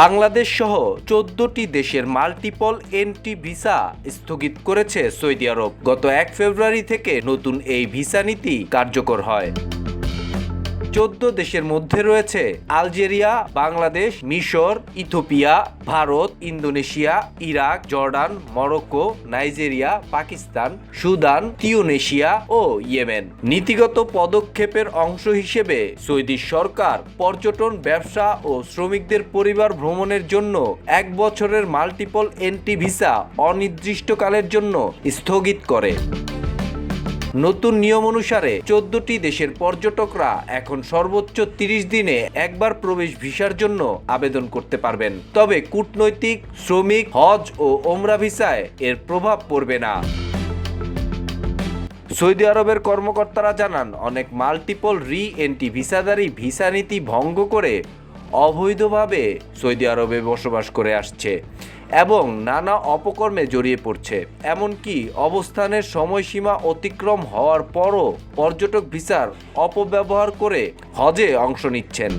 বাংলাদেশ সহ চোদ্দটি দেশের মাল্টিপল এন্ট্রি ভিসা স্থগিত করেছে সৌদি আরব। গত এক ফেব্রুয়ারি থেকে নতুন এই ভিসা নীতি কার্যকর হয়। চোদ্দ দেশের মধ্যে রয়েছে। আলজেরিয়া, বাংলাদেশ, মিশর Ethiopia Bharat, Indonesia, Iraq, Jordan, Morocco, Nigeria, Pakistan, Sudan, Tunisia ও ইয়েমেন। নীতিগত পদক্ষেপের অংশ হিসেবে সৌদি সরকার পর্যটন, ব্যবসা ও শ্রমিকদের পরিবার ভ্রমণের জন্য এক বছরের মাল্টিপল এন্ট্রি ভিসা অনির্দিষ্টকালের জন্য স্থগিত করে। নতুন নিয়ম অনুসারে চোদ্দটি দেশের পর্যটকরা এখন সর্বোচ্চ তিরিশ দিনে একবার প্রবেশ ভিসার জন্য আবেদন করতে পারবেন। তবে কূটনৈতিক, শ্রমিক, হজ ও ওমরা ভিসায় এর প্রভাব পড়বে না। সৌদি আরবের কর্মকর্তারা জানান, অনেক মাল্টিপল রি এন্ট্রি ভিসাদারী ভিসা নীতি ভঙ্গ করে অবৈধভাবে সৌদি আরবে বসবাস করে আসছে। এবং নানা অপকর্মে জড়িয়ে পড়ছে। এমনকি অবস্থানের সময়সীমা অতিক্রম হওয়ার পরও পর্যটক ভিসার অপব্যবহার করে হজে অংশ নিচ্ছেন।